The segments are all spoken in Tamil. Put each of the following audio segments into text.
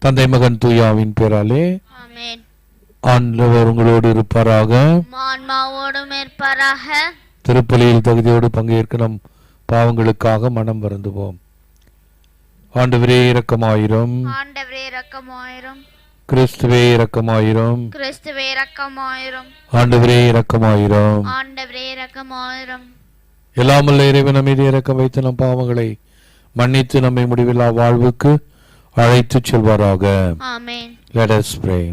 தந்தை மகன் தூயாவின் பேராலே. ஆண்டவர் உங்களோடு இருப்பாராக. திருப்பலியில் தகுதியோடு பங்கேற்க நம் பாவங்களுக்காக மனம் வருந்துவோம். ஆண்டவரே இரக்கமாயிரும். கிறிஸ்துவே இரக்கமாயிரும். கிறிஸ்துவே இரக்கமாயிரும். ஆண்டவரே இரக்கமாயிரும். ஆண்டவரே இரக்கமாயிரும். எல்லாமல்ல இறைவன் நம்மீது இறக்கம் வைத்து நம் பாவங்களை மன்னித்து நம்மை முடிவில்லா வாழ்வுக்கு அழைத்துச் செல்வாராக ஆமென் Let us pray.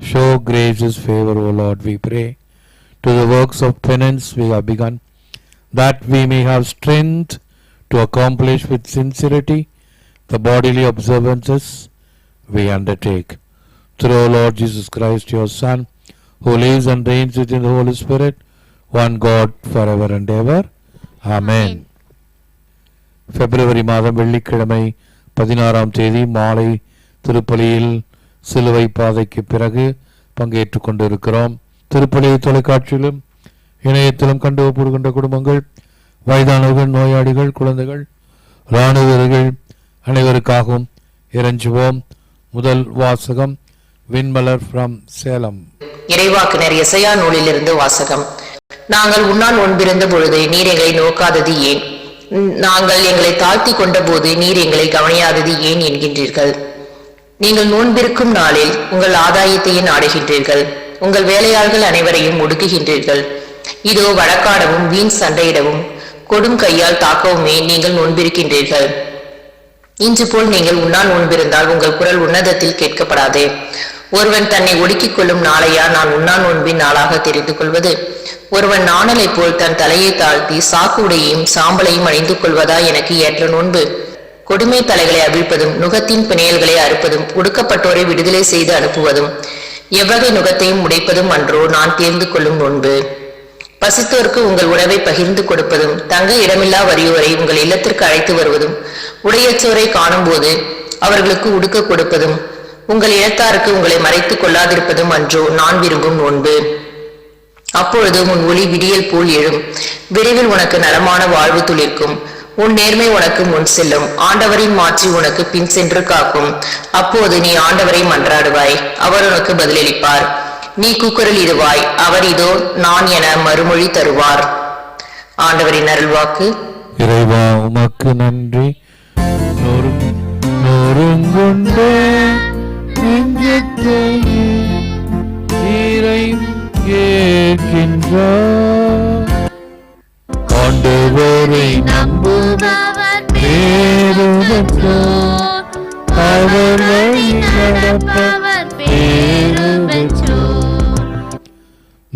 Show gracious favor, O Lord, we pray, to the works of penance we have begun, that we may have strength to accomplish with sincerity the bodily observances we undertake. Through our Lord Jesus Christ, your Son, who lives and reigns within the Holy Spirit, one God, forever and ever. Amen. பிப்ரவரி மாதம் வெள்ளிக்கிழமை பதினாறாம் தேதி மாலை திருப்பலியில் சிலுவை பாதைக்கு பிறகு பங்கேற்றுக் கொண்டிருக்கிறோம். திருப்பலி தொலைக்காட்சியிலும் இணையத்திலும் கண்டு ஒப்புடுகின்ற குடும்பங்கள் வயதானவர்கள் நோயாளிகள் குழந்தைகள் இராணுவ வீரர்கள் அனைவருக்காகவும் இறைஞ்சுவோம். முதல் வாசகம் விண்மலர் ஃப்ரம் சேலம். இறைவாக்கினர் இசையா நூலிலிருந்து வாசகம். நாங்கள் உன்னால் ஒன்பிருந்த பொழுது நீர் எங்களை நோக்காதது ஏன்? நாங்கள் எங்களை தாழ்த்தி கொண்ட போது நீர் எங்களை கவனியாதது ஏன் என்கின்றீர்கள்? நீங்கள் நோன்பிருக்கும் நாளில் உங்கள் ஆதாயத்தையே நாடுகின்றீர்கள் உங்கள் வேலையாள்கள் அனைவரையும் ஒடுக்குகின்றீர்கள். இதோ வழக்காடவும் வீண் சண்டையிடவும் கொடும் கையால் தாக்கவுமே நீங்கள் நோன்பிருக்கின்றீர்கள். இன்று போல் நீங்கள் உண்ணா நோன்பிருந்தால் உங்கள் குரல் உன்னதத்தில் கேட்கப்படாதே. ஒருவன் தன்னை ஒடுக்கிக் கொள்ளும் நாளையா நான் உண்ணான் நோன்பின் நாளாக தெரிந்து கொள்வது? ஒருவன் நாணலை போல் தன் தலையை தாழ்த்தி சாக்குடையும் சாம்பலையும் அணிந்து கொள்வதா எனக்கு ஏற்ற நோன்பு? கொடுமை தலைகளை அவிழ்ப்பதும் நுகத்தின் பிணையல்களை அறுப்பதும் ஒடுக்கப்பட்டோரை விடுதலை செய்து அனுப்புவதும் எவ்வகை நுகத்தையும் உடைப்பதும் அன்றோ நான் தேர்ந்து கொள்ளும் நோன்பு. பசித்தோருக்கு உங்கள் உணவை பகிர்ந்து கொடுப்பதும் தங்க இடமில்லா வரியோரை உங்கள் இல்லத்திற்கு அழைத்து வருவதும் உடையச்சோரை காணும்போது அவர்களுக்கு உடுக்க கொடுப்பதும் உங்கள் இனத்தாருக்கு உங்களை மறைத்துக் கொள்ளாதிருப்பதும் அன்றோ நான் விரும்பும் நோன்பு. அப்பொழுது உன் ஒளி விடியல் போல் எழும். விரைவில் உனக்கு நலமான வாழ்வு துளிர்க்கும். உன் நேர்மை உனக்கு முன் செல்லும். ஆண்டவரின் மாற்றி உனக்கு பின் சென்று காக்கும். அப்போது நீ ஆண்டவரை மன்றாடுவாய். அவர் உனக்கு பதிலளிப்பார். நீ கூக்குரல் இடுவாய். அவர் இதோ நான் என மறுமொழி தருவார். ஆண்டவரின் அருள்வாக்கு. இறைவா உமக்கு நன்றி. நொறுங்குண்டே.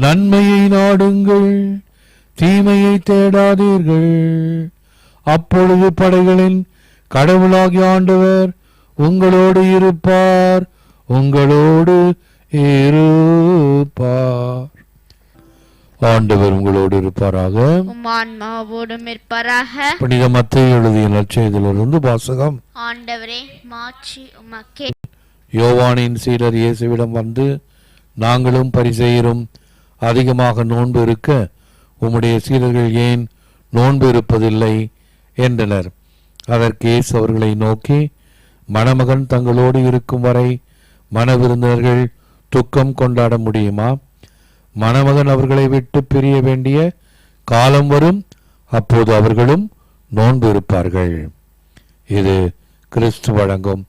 நன்மையை நாடுங்கள் தீமையை தேடாதீர்கள். அப்பொழுது படைகளின் கடவுளாகிய ஆண்டவர் உங்களோடு இருப்பார் உங்களோடு இருப்பார். ஆண்டவர் உங்களோடு இருப்பாராக. ஆன்மாவோடும் இருப்பாராக. புனித மத்திய எழுதிய நற்செய்தியிலிருந்து வாசகம். ஆண்டவரே உமக்கே. யோவானின் சீடர் இயேசுவிடம் வந்து நாங்களும் பரிசெயரும் அதிகமாக நோன்பு இருக்க உம்முடைய சீடர்கள் ஏன் நோன்பு இருப்பதில்லை? என்றனர். அதற்கு இயேசு அவர்களை நோக்கி மணமகன் தங்களோடு இருக்கும் வரை மணவிருந்தர்கள் துக்கம் கொண்டாட முடியுமா? மணமகன் அவர்களை விட்டு பிரிய வேண்டிய காலம் வரும் அப்போது அவர்களும் நோன்பு இருப்பார்கள். இது கிறிஸ்து வழங்கும்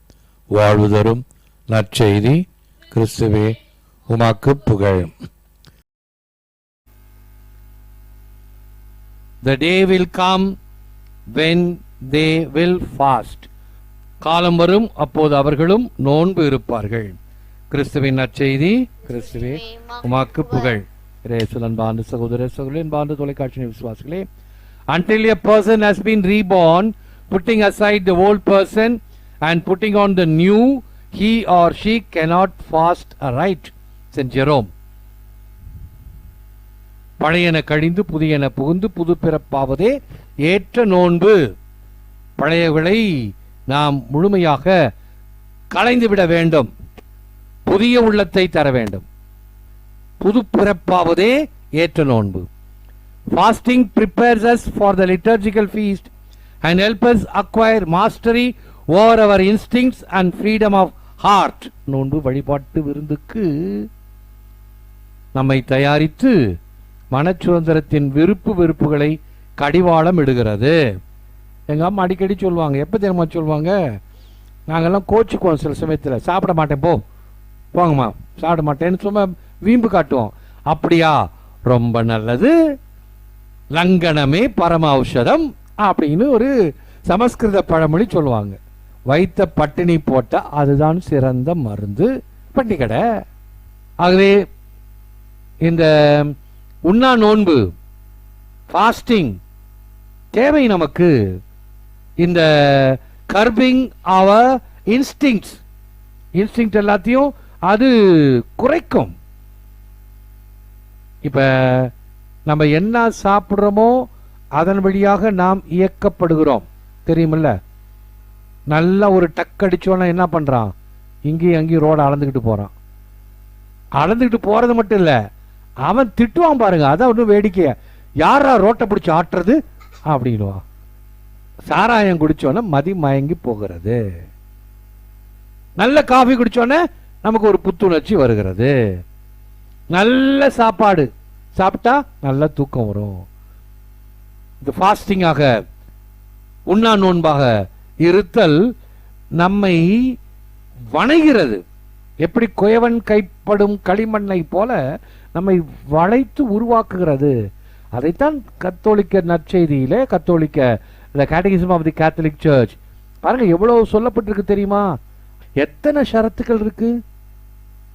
வாழ்வு தரும் நற்செய்தி. கிறிஸ்துவே உமாக்கு புகழ். The day will come when they will fast. காலம் வரும் அப்போது அவர்களும் நோன்பு இருப்பார்கள் கிறிஸ்துவின் நற்செய்தி கிறிஸ்துவே உமாக்கு புகழ் ரேசுல் அன்பாண்டு சகோதர சகோதரி அன்பாண்டு தொலைக்காட்சி விசுவாசிகளே until a person has been reborn putting aside the old person and putting on the new he or she cannot fast aright Saint Jerome பழையன கழிந்து புதியன புகுந்து புது பிறப்பாவதே ஏற்ற நோன்பு. பழையவர்களை நாம் முழுமையாக களைந்துவிட வேண்டும். புதிய உள்ளத்தை தர வேண்டும். புது பிறப்பாவதே ஏற்ற நோன்பு. Fasting prepares us for the liturgical feast and helps acquire mastery over our our and freedom of heart நோன்பு வழிபாட்டு விருந்துக்கு நம்மை தயாரித்து மனச்சுதந்திரத்தின் விருப்பு வெறுப்புகளை கடிவாளம் இடுகிறது. எங்கள் அம்மா அடிக்கடி சொல்லுவாங்க எப்போ தெரியுமா சொல்லுவாங்க? நாங்கள்லாம் கோச்சுக்குவோம் சில சமயத்தில். சாப்பிட மாட்டேன் போ. போங்கம்மா சாப்பிட மாட்டேன்னு சும்மா வீம்பு காட்டுவோம். அப்படியா? ரொம்ப நல்லது. லங்கனமே பரம ஔஷதம் அப்படின்னு ஒரு சமஸ்கிருத பழமொழி சொல்லுவாங்க. வைத்த பட்டினி போட்ட அதுதான் சிறந்த மருந்து பட்டி கடை ஆகவே இந்த உண்ணா நோன்பு ஃபாஸ்டிங் தேவை நமக்கு. இந்த கர்பிங் அவர் இன்ஸ்டிங்ஸ் இன்ஸ்டிங் எல்லாத்தையும் அது குறைக்கும். இப்ப நம்ம என்ன சாப்பிட்றோமோ அதன் வழியாக நாம் இயக்கப்படுகிறோம். தெரியுமில்ல? நல்லா ஒரு டக் அடிச்சோன்னா என்ன பண்றான்? இங்கேயும் அங்கேயும் ரோட அளந்துக்கிட்டு போறான். அளந்துக்கிட்டு போறது மட்டும் இல்லை. அவன் திட்டுவான் பாருங்க அதான் ஒன்றும் வேடிக்கையா. யாரா ரோட்டை பிடிச்சி ஆட்டுறது? அப்படின்னுவான் சாராயம் குடிச்சோன்னே மதி மயங்கி போகிறது. நல்ல காஃபி குடிச்சோன்னே நமக்கு ஒரு புத்துணர்ச்சி வருகிறது. நல்ல சாப்பாடு. சாப்பிட்டா நல்ல தூக்கம் வரும். இந்த ஃபாஸ்டிங்காக உண்ணா நோன்பாக இருத்தல் நம்மை வணைகிறது எப்படி குயவன் கைப்படும் களிமண்ணை போல நம்மை வளைத்து உருவாக்குகிறது. அதைத்தான் கத்தோலிக்க நற்செய்தியிலே கத்தோலிக்க the catechism of the Catholic church பாருங்க எவ்வளவு சொல்லப்பட்டிருக்கு தெரியுமா? எத்தனை ஷரத்துக்கள் இருக்கு?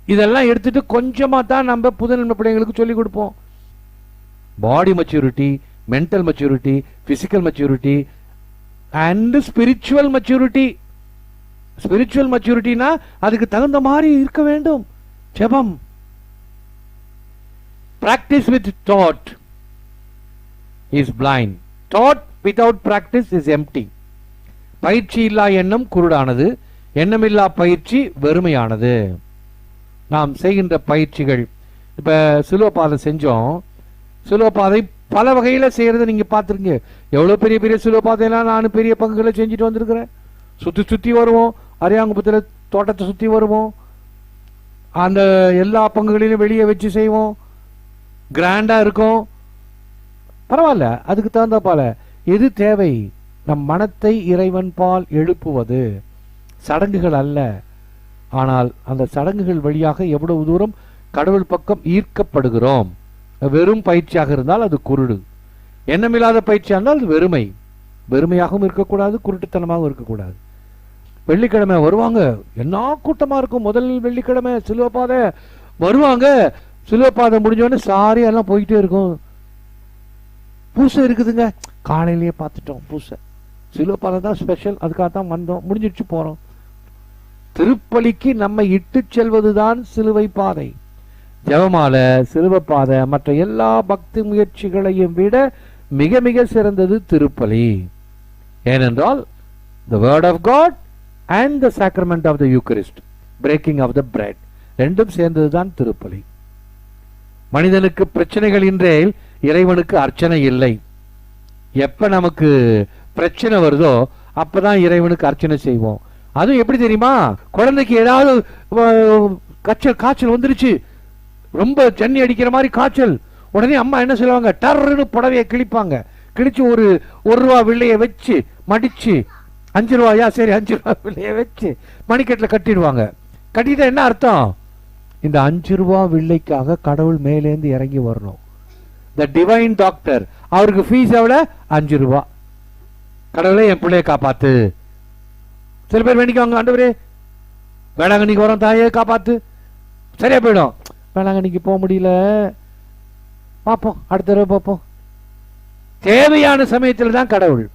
இதெல்லாம் எடுத்துட்டு கொஞ்சமா தான் நம்ம புதுநன்மை பிள்ளைங்களுக்கு சொல்லிக் கொடுப்போம். Body maturity mental maturity physical maturity and spiritual maturity spiritual மெச்சூரிட்டினா அதுக்கு தகுந்த மாதிரி இருக்க வேண்டும். ஜெபம். Practice with thought is blind. Thought without practice is empty பயிற்சி இல்லா எண்ணம் குருடானது எண்ணமில்லா பயிற்சி வெறுமையானது. நாம் செய்கின்ற பயிற்சிகள் இப்போ சுலோபாதை செஞ்சோம். சுலோபாதை பல வகையில் செய்கிறத நீங்கள் பார்த்துருங்க. எவ்வளோ பெரிய பெரிய சுலோபாதையெல்லாம் நான் பெரிய பங்குகளை செஞ்சுட்டு வந்திருக்கிறேன். சுற்றி சுற்றி வருவோம். அரியாங்குப்பத்தில் தோட்டத்தை சுற்றி வருவோம். அந்த எல்லா பங்குகளிலும் வெளியே வச்சு செய்வோம். கிராண்டா இருக்கும். பரவாயில்ல அதுக்கு தகுந்த போல எது தேவை? நம் மனத்தை இறைவன் பால் எழுப்புவது. சடங்குகள் அல்ல. ஆனால் அந்த சடங்குகள் வழியாக எவ்வளவு தூரம் கடவுள் பக்கம் ஈர்க்கப்படுகிறோம். வெறும் பயிற்சியாக இருந்தால் அது குருடு. எண்ணமில்லாத பயிற்சியாக இருந்தால் அது வெறுமை. வெறுமையாகவும் இருக்கக்கூடாது குருட்டுத்தனமாகவும் இருக்கக்கூடாது. வெள்ளிக்கிழமை வருவாங்க. என்ன கூட்டமா இருக்கும்? முதல் வெள்ளிக்கிழமை சிலுவப்பாதை வருவாங்க. சுலபாதம் முடிஞ்சோடனே சாரி எல்லாம் போயிட்டே இருக்கும். பூசை இருக்குதுங்க. காலையிலேயே பார்த்துட்டோம் பூசை. சிலுவப்பாதை தான் ஸ்பெஷல் அதுக்காக தான் வந்தோம். முடிஞ்சிடுச்சு போகிறோம் திருப்பலிக்கு நம்ம இட்டு செல்வதுதான் சிலுவை பாதை ஜெபமால சிலுவை பாதை மற்ற எல்லா பக்தி முயற்சிகளையும் விட மிக மிக சிறந்தது திருப்பலி. ஏனென்றால் the word of God and the sacrament of the Eucharist breaking of the bread ரெண்டும் சேர்ந்தது தான் திருப்பலி. மனிதனுக்கு பிரச்சனைகள் இன்றே இறைவனுக்கு அர்ச்சனை இல்லை. எப்ப நமக்கு பிரச்சனை வருதோ அப்பதான் இறைவனுக்கு அர்ச்சனை செய்வோம். அதுவும் எப்படி தெரியுமா? குழந்தைக்கு ஏதாவது காய்ச்சல் காய்ச்சல் வந்துருச்சு. ரொம்ப ஜன்னி அடிக்கிற மாதிரி காய்ச்சல். உடனே அம்மா என்ன சொல்லுவாங்க? டர்ன்னு புடவைய கிழிப்பாங்க. கிழிச்சு ஒரு ஒரு ரூபா வில்லைய வச்சு மடிச்சு அஞ்சு ரூபாயா? சரி அஞ்சு ரூபா வில்லைய வச்சு மணிக்கட்டில் கட்டிடுவாங்க. கட்டிட்டா என்ன அர்த்தம்? இந்த அஞ்சு ரூபா வில்லைக்காக கடவுள் மேலேந்து இறங்கி வரணும். த டிவைன் டாக்டர் அவருக்கு ஃபீஸ் எவ்வளோ? அஞ்சு ரூபா. கடவுளே என் பிள்ளைய காப்பாத்து. சில பேர் வேண்டிக்குவாங்க ஆண்டவரே. வேளாங்கண்ணிக்கு வரோம் தாயே காப்பாத்து. சரியா போயிடும். வேளாங்கண்ணிக்கு போக முடியல. பார்ப்போம் அடுத்த தடவை பார்ப்போம். தேவையான சமயத்தில் தான் கடவுள்.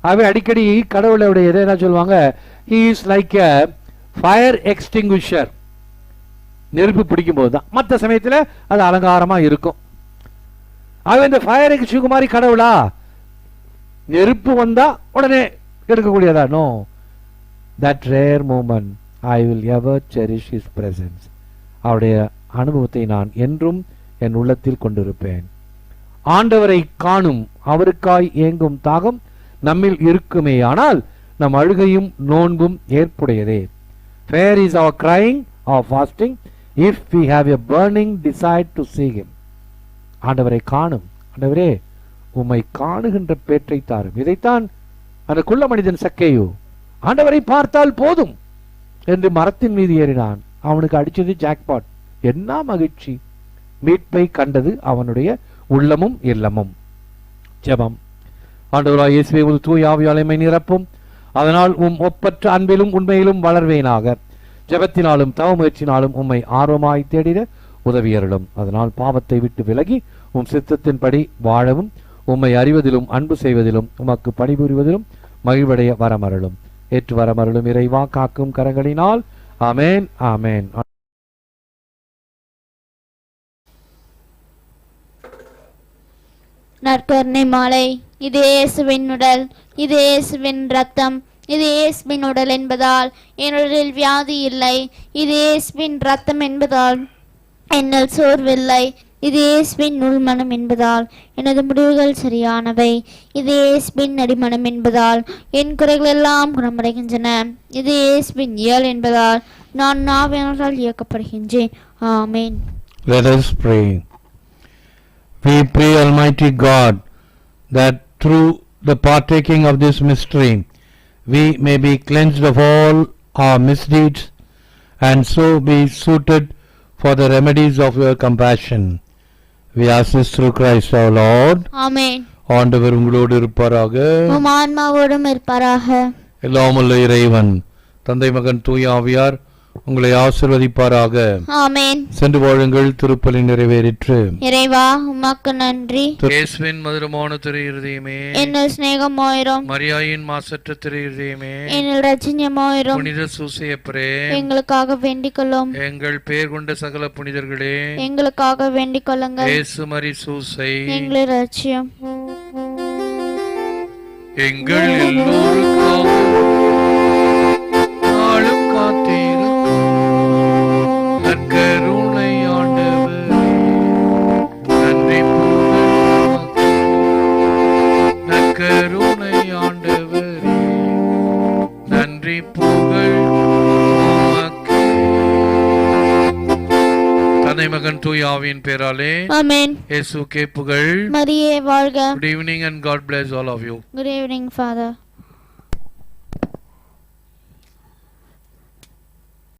ஆகவே அடிக்கடி கடவுளுடைய இதை என்ன சொல்லுவாங்க? He is like a fire extinguisher நெருப்பு பிடிக்கும் போது தான் மற்ற சமயத்தில் அது அலங்காரமாக இருக்கும். ஆகவே இந்த ஃபயருக்கு எக்ஸ்டிங் கடவுளா? நெருப்பு வந்தால் உடனே எடுக்கக்கூடியதா? No that rare moment I will ever cherish his presence அவருடைய அனுபவத்தை நான் என்றும் என் உள்ளத்தில் கொண்டிருப்பேன். ஆண்டவரை காணும் அவருக்காய் ஏங்கும் தாகம் நம்மில் இருக்குமே. ஆனால் நம் அழுகையும் நோன்பும் ஏற்புடையதே. Fair is our crying our fasting if we have a burning desire to see him ஆண்டவரை காணும். ஆண்டவரே உம்மை காணுகின்ற பேற்றை தாரும். இதைத்தான் அந்த குள்ள மனிதன் சக்கையோ ஆண்டவரை பார்த்தால் போதும் என்று மரத்தின் மீது ஏறினான். அவனுக்கு அடிச்சது ஜாக்பாட். என்ன மகிழ்ச்சி. மீட்பை கண்டது அவனுடைய உள்ளமும் இல்லமும். ஜெபம். ஆண்டவராய் இயேசுவை ஒரு தூய் ஆவியாலைமை நிரப்பும். அதனால் உம் ஒப்பற்ற அன்பிலும் உண்மையிலும் வளர்வேனாக. ஜெபத்தினாலும் தவ முயற்சினாலும் உம்மை ஆர்வமாய் தேடிட உதவியருளும். அதனால் பாவத்தை விட்டு விலகி உம் சித்தத்தின்படி வாழவும் உம்மை அறிவதிலும் அன்பு செய்வதிலும் உமக்கு பணிபுரிவதிலும் மகிழ்வடைய வரமருளும். ஏற்று வரமருளும் இறைவா காக்கும் கரங்களினால். அமேன் அமேன் நற்கருணை மாலை. இது இயேசுவின் உடல் இது இயேசுவின் ரத்தம். இது இயேசுவின் உடல் என்பதால் என்னுடலில் வியாதி இல்லை. இது இயேசுவின் ரத்தம் என்பதால் என்னில் சோர்வில்லை. இது இயேசுவின் உள்மனம் என்பதால் எனது முடிவுகள் சரியானவை. இது இயேசுவின் அடிமனம் என்பதால் என் குறைகள் எல்லாம் குணமடைகின்றன. இது இயேசுவின் இயல் என்பதால் நான் நாவினால் இயக்கப்படுகின்றேன். ஆமேன். Let us pray. We pray, Almighty God, that through the partaking of this mystery, we may be cleansed of all our misdeeds and so be suited for the remedies of your compassion. We ask this through Christ our Lord. ஆமென் ஆண்டவர் உங்களோடு இருப்பாராக உம் ஆன்மாவோடும் இருப்பாராக எல்லாமுள்ள இறைவன் தந்தை மகன் தூய ஆவியார் உங்களை ஆசிர்வதிப்பாராக. ஆமென். சென்று வாழுங்கள் திருப்பலி நிறைவேறிற்று. இறைவா உமக்கு நன்றி. இயேசுவின் மதுரமான திரு இருதயமே. என்னில் சிநேகமாயிரும். மரியாயின் மாசற்ற திரு இருதயமே. என்னில் ரஜினியமாயிரும். புனித சூசையப்பரே. எங்களுக்காக வேண்டிக் கொள்ளும் எங்கள் பெயர் கொண்ட சகல புனிதர்களே. எங்களுக்காக வேண்டிக் கொள்ளுங்கள் இயேசு மரி சூசை. எங்களை ரட்சியம் எங்கள் எல்லோருக்கும் ஆவியின் பேராலே ஆமென். இயேசுக்கே புகழ். மரியே வாழ்க. Good evening and God bless all of you. Good evening father